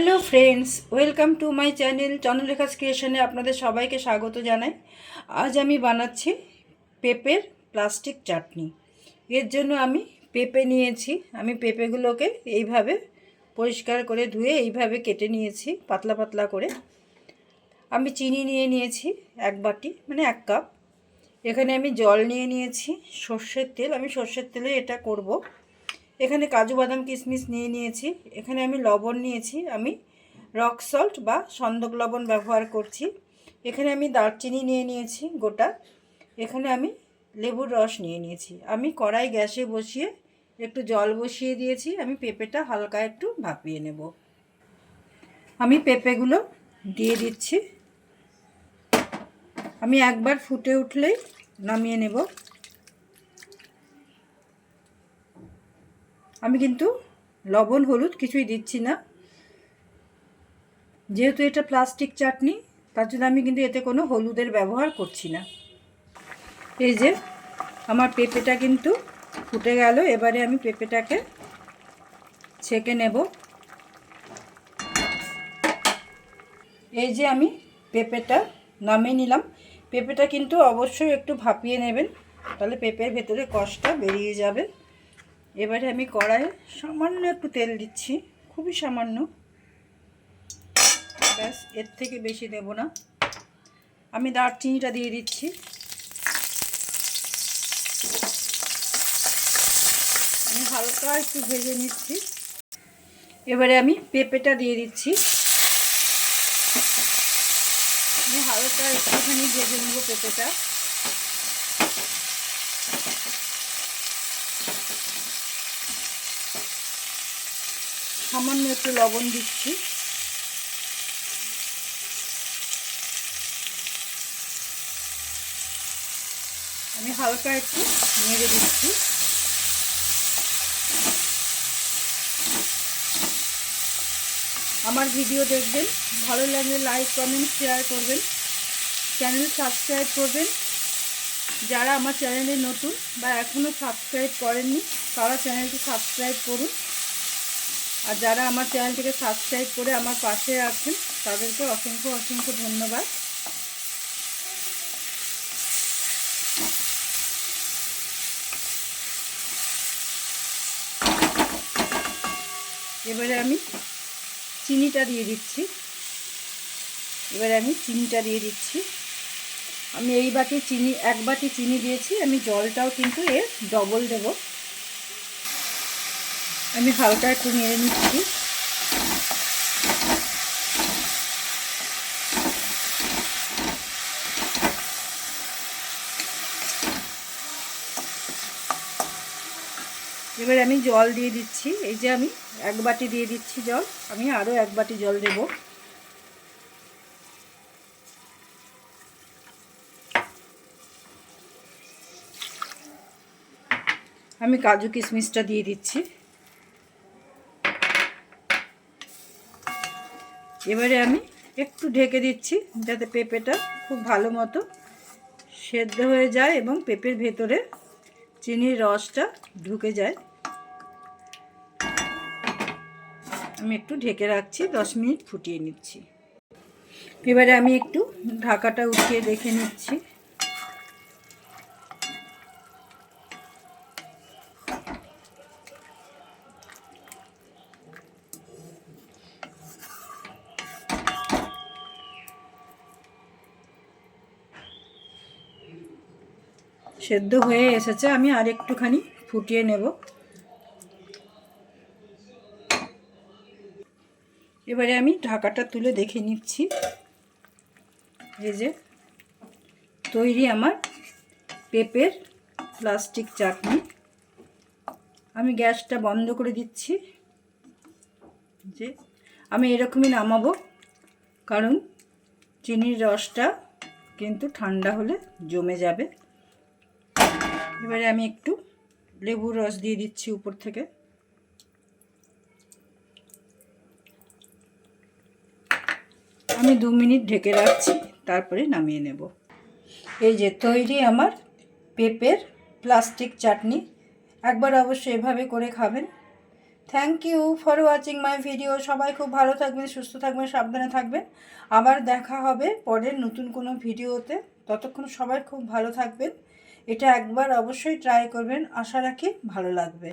Hello friends, welcome to my channel Chandralekha's ক্রিয়েশনে আপনাদের সবাইকে স্বাগত জানাই। আজ আমি বানাচ্ছি পেঁপের প্লাস্টিক চাটনি। এর জন্য আমি পেঁপে নিয়েছি। আমি পেঁপেগুলোকে এইভাবে পরিষ্কার করে ধুয়ে এইভাবে কেটে নিয়েছি, পাতলা পাতলা করে। আমি চিনি নিয়ে নিয়েছি এক বাটি মানে এক কাপ। এখানে আমি জল নিয়ে নিয়েছি, সর্ষের তেল। আমি সর্ষের তেলে এটা করব। এখানে কাজু বাদাম কিশমিশ নিয়ে নিয়েছি। এখানে আমি লবণ নিয়েছি। আমি রক সল্ট বা সন্দক লবণ ব্যবহার করছি। এখানে আমি দারচিনি নিয়ে নিয়েছি গোটা। এখানে আমি লেবুর রস নিয়ে নিয়েছি। আমি কড়াই গ্যাসে বসিয়ে একটু জল বসিয়ে দিয়েছি। আমি পেঁপেটা হালকা একটু ভাপিয়ে নেব। আমি পেঁপেগুলো দিয়ে দিচ্ছি। আমি একবার ফুটে উঠলেই নামিয়ে নেব। আমি কিন্তু লবণ, হলুদ কিছুই দিচ্ছি না। যেহেতু এটা প্লাস্টিক চাটনি, তার জন্য আমি কিন্তু এতে কোনো হলুদের ব্যবহার করছি না। এই যে, আমার পেঁপেটা কিন্তু ফুটে গেল, এবারে আমি পেঁপেটাকে ছেঁকে নেব। এই যে আমি পেঁপেটা নামিয়ে নিলাম। পেঁপেটা কিন্তু অবশ্যই একটু ভাপিয়ে নেবেন, তাহলে পেঁপের ভেতরে কষটা বেরিয়ে যাবে। এবারে আমি কড়াইয়ে সামান্য একটু তেল দিচ্ছি, খুবই সামান্য। ব্যাস, এর থেকে বেশি দেব না। আমি দারচিনিটা দিয়ে দিচ্ছি। আমি হালকা একটু ভেজে নিচ্ছি। এবারে আমি পেঁপেটা দিয়ে দিচ্ছি। আমি হালকা একটুখানি ভেজে নেব পেঁপেটা। সামান্য একটু লবণ দিচ্ছি। আমি হালকা একটু নেড়ে দিচ্ছি। আমার ভিডিও দেখবেন, ভালো লাগলে লাইক, কমেন্ট, শেয়ার করবেন, চ্যানেল সাবস্ক্রাইব করবেন। যারা আমার চ্যানেলে নতুন বা এখনও সাবস্ক্রাইব করেননি, তারা চ্যানেলটি সাবস্ক্রাইব করুন। আর যারা আমার চ্যানেলটিকে সাবস্ক্রাইব করে আমার পাশে আছেন, তাদেরকে অসংখ্য অসংখ্য ধন্যবাদ। এবারে আমি চিনিটা দিয়ে দিচ্ছি। এবারে আমি চিনিটা দিয়ে দিচ্ছি। আমি এই বাটি চিনি, এক বাটি চিনি দিয়েছি, আমি জলটাও কিন্তু এর ডবল দেব। আমি হালকা একটু নিয়ে নিচ্ছি। এবার আমি জল দিয়ে দিচ্ছি। এই যে আমি এক বাটি দিয়ে দিচ্ছি জল। আমি আরও এক বাটি জল দেব। আমি কাজু কিশমিশটা দিয়ে দিচ্ছি। এবারে আমি একটু ঢেকে দিচ্ছি যাতে পেঁপেটা খুব ভালো মতো সেদ্ধ হয়ে যায় এবং পেঁপের ভেতরে চিনির রসটা ঢুকে যায়। আমি একটু ঢেকে রাখছি, দশ মিনিট ফুটিয়ে নিচ্ছি। এবারে আমি একটু ঢাকাটা উঠিয়ে দেখে নিচ্ছি। সেদ্ধ হয়ে এসেছে, আমি আর একটুখানি ফুটিয়ে নেব। এবারে আমি ঢাকাটা তুলে দেখে নিচ্ছি। এই যে তৈরি আমার পেঁপের প্লাস্টিক চাটনি। আমি গ্যাসটা বন্ধ করে দিচ্ছি। যে আমি এরকমই নামাবো, কারণ চিনির রসটা কিন্তু ঠান্ডা হলে জমে যাবে। এবারে আমি একটু লেবুর রস দিয়ে দিচ্ছি উপর থেকে। আমি দু মিনিট ঢেকে রাখছি, তারপরে নামিয়ে নেব। এই যে তৈরি আমার পেঁপের প্লাস্টিক চাটনি। একবার অবশ্যই এভাবে করে খাবেন। Thank you for watching my video সবাই খুব ভালো থাকবেন, সুস্থ থাকবেন, সাবধানে থাকবেন। আবার দেখা হবে পরের নতুন কোনো ভিডিওতে। ততক্ষণ সবাই খুব ভালো থাকবেন। এটা একবার অবশ্যই ট্রাই করবেন। আশা রাখি ভালো লাগবে।